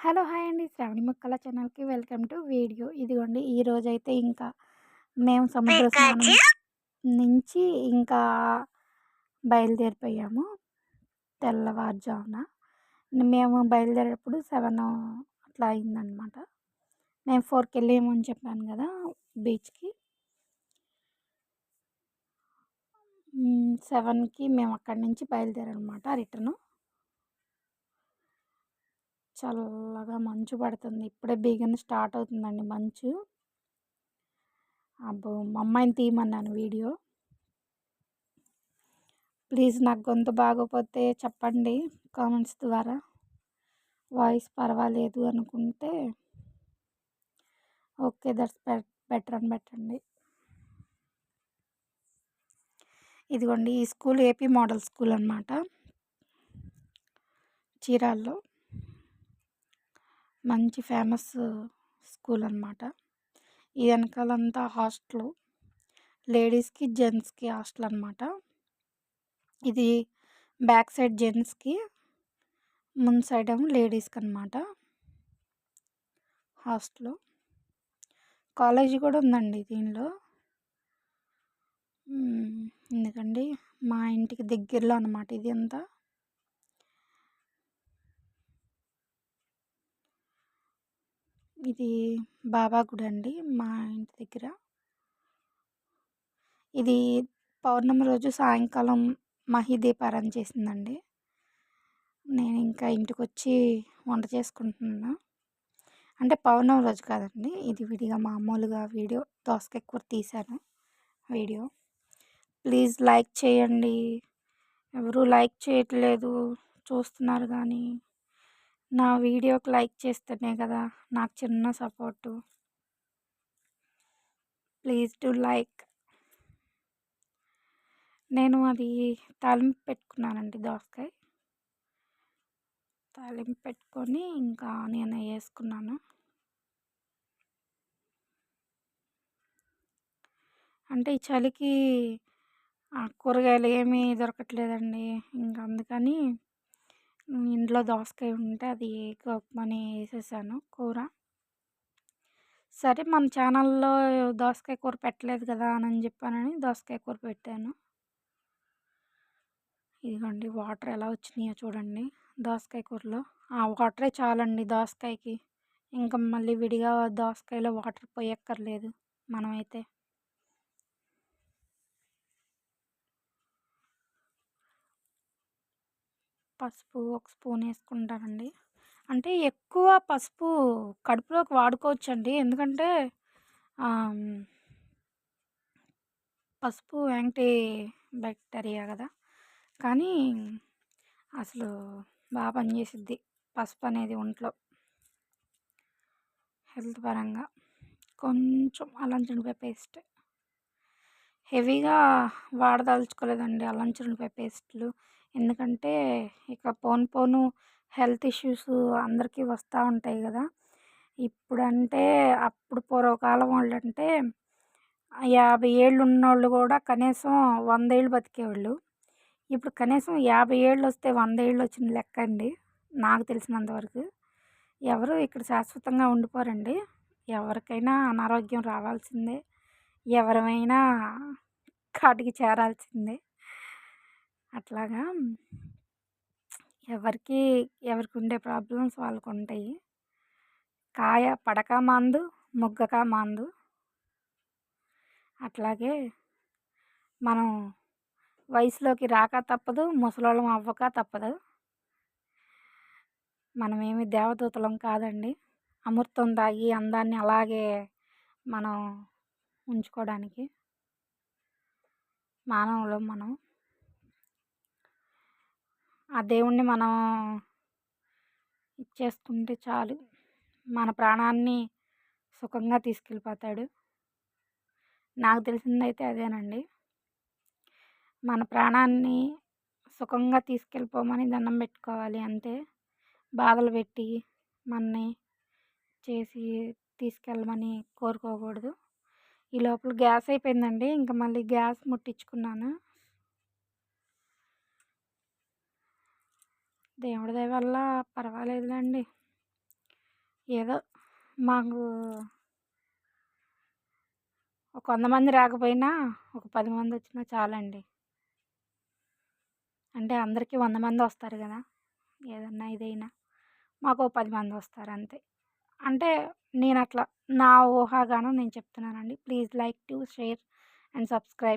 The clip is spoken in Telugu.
హలో హాయ్ అండి. శ్రావణి మొక్కల ఛానల్కి వెల్కమ్ టు వీడియో. ఇదిగోండి ఈరోజైతే ఇంకా మేము సముద్ర స్నానం నుంచి ఇంకా బయలుదేరిపోయాము. తెల్లవారుజామున. మేము బయలుదేరేటప్పుడు సెవెన్ అట్లా అయిందనమాట. మేము ఫోర్కి వెళ్ళామని చెప్పాను కదా బీచ్కి. సెవెన్కి మేము అక్కడి నుంచి బయలుదేరామన్నమాట రిటర్న్. చల్లగా మంచు పడుతుంది. ఇప్పుడే బీగన్ స్టార్ట్ అవుతుందండి మంచు. అబ్బో మా అమ్మాయిని తీయమన్నాను వీడియో. ప్లీజ్ నాకు గొంతు బాగోపోతే చెప్పండి కామెంట్స్ ద్వారా. వాయిస్ పర్వాలేదు అనుకుంటే ఓకే దట్స్ బెటర్ అని పెట్టండి. ఇదిగోండి ఈ స్కూల్ ఏపీ మోడల్ స్కూల్ అనమాట చీరాల్లో. మంచి ఫేమస్ స్కూల్ అనమాట ఈ వెనకాలంతా హాస్టల్ లేడీస్కి జెంట్స్కి హాస్టల్ అనమాట ఇది బ్యాక్ సైడ్ జెంట్స్కి ముందు సైడ్ ఏమో లేడీస్కి అనమాట హాస్టల్. కాలేజీ కూడా ఉందండి దీనిలో. ఎందుకండి? మా ఇంటికి దగ్గరలో అనమాట ఇది అంతా. ఇది బాబా గుడి అండి మా ఇంటి దగ్గర. ఇది పౌర్ణమి రోజు సాయంకాలం మహిదీపారం చేసిందండి. నేను ఇంకా ఇంటికి వచ్చి వంట చేసుకుంటున్నాను అంటే పౌర్ణమి రోజు కాదండి ఇది విడిగా మామూలుగా వీడియో దోసకాయ కూర తీశాను వీడియో. ప్లీజ్ లైక్ చేయండి. ఎవరు లైక్ చేయట్లేదు చూస్తున్నారు కానీ. నా వీడియోకి లైక్ చేస్తేనే కదా నాకు చిన్న సపోర్టు. Please to like. నేను అది తాలింపు పెట్టుకున్నానండి దోసకాయ. తాలింపు పెట్టుకొని ఇంకా నేను వేసుకున్నాను. అంటే ఈ చలికి కూరగాయలు ఏమీ దొరకట్లేదండి. ఇంకా అందుకని ఇంట్లో దోసకాయ ఉంటే అది గొప్పమని వేసేసాను కూర. సరే మన ఛానల్లో దోసకాయ కూర పెట్టలేదు కదా అని చెప్పానని దోసకాయ కూర పెట్టాను. ఇదిగోండి వాటర్ ఎలా వచ్చినాయో చూడండి దోసకాయ కూరలో. ఆ వాటరే చాలండి దోసకాయకి. ఇంకా మళ్ళీ విడిగా దోసకాయలో వాటర్ పోయక్కర్లేదు మనమైతే. పసుపు ఒక స్పూన్ వేసుకుంటానండి అంటే ఎక్కువ పసుపు కడుపులోకి వాడుకోవచ్చండి. ఎందుకంటే పసుపు యాంటీ బ్యాక్టీరియా కదా. కానీ అసలు బాగా పనిచేసిద్ది పసుపు అనేది ఒంట్లో. హెల్త్ పరంగా కొంచెం అల్లం చిన్నపాయ పేస్ట్. హెవీగా వాడదలుచుకోలేదండి అల్లం చిన్నపాయ పేస్ట్లు. ఎందుకంటే ఇక పోను పోను హెల్త్ ఇష్యూస్ అందరికీ వస్తూ ఉంటాయి కదా. ఇప్పుడంటే అప్పుడు పూర్వకాలం వాళ్ళు అంటే యాభై ఏళ్ళు ఉన్నోళ్ళు కూడా కనీసం వంద ఏళ్ళు బతికేవాళ్ళు. ఇప్పుడు కనీసం యాభై ఏళ్ళు వస్తే వంద ఏళ్ళు వచ్చిన లెక్క అండి నాకు తెలిసినంతవరకు ఎవరు ఇక్కడ శాశ్వతంగా ఉండిపోరండి. ఎవరికైనా అనారోగ్యం రావాల్సిందే. ఎవరమైనా కాటికి చేరాల్సిందే. అట్లాగా ఎవరికి ఎవరికి ఉండే ప్రాబ్లమ్స్ వాళ్ళకు ఉంటాయి కాయ పడక మందు మొగ్గక మందు. అట్లాగే మనం వయసులోకి రాక తప్పదు ముసలోళ్ళం అవ్వక తప్పదు. మనమేమి దేవదూతలం కాదండి. అమృతం తాగి అందాన్ని అలాగే మనం ఉంచుకోవడానికి మానవులు మనం. ఆ దేవుణ్ణి మనం ఇచ్చేసుకుంటే చాలు. మన ప్రాణాన్ని సుఖంగా తీసుకెళ్ళిపోతాడు. నాకు తెలిసిందైతే అదేనండి. మన ప్రాణాన్ని సుఖంగా తీసుకెళ్ళిపోమని దండం పెట్టుకోవాలి అంతే. బాధలు పెట్టి మనని చేసి తీసుకెళ్ళమని కోరుకోకూడదు. ఈ లోపల గ్యాస్ అయిపోయిందండి. ఇంకా మళ్ళీ గ్యాస్ ముట్టించుకున్నాను. దేవుడి దయ వల్ల పర్వాలేదులేండి. ఏదో మాకు ఒక వంద మంది రాకపోయినా ఒక పది మంది వచ్చినా చాలండి. అంటే అందరికీ వంద మంది వస్తారు కదా ఏదన్నా ఇదైనా. మాకు పది మంది వస్తారు అంతే. అంటే నేను అట్లా నా ఊహాగానం నేను చెప్తున్నానండి. Please like to share and subscribe.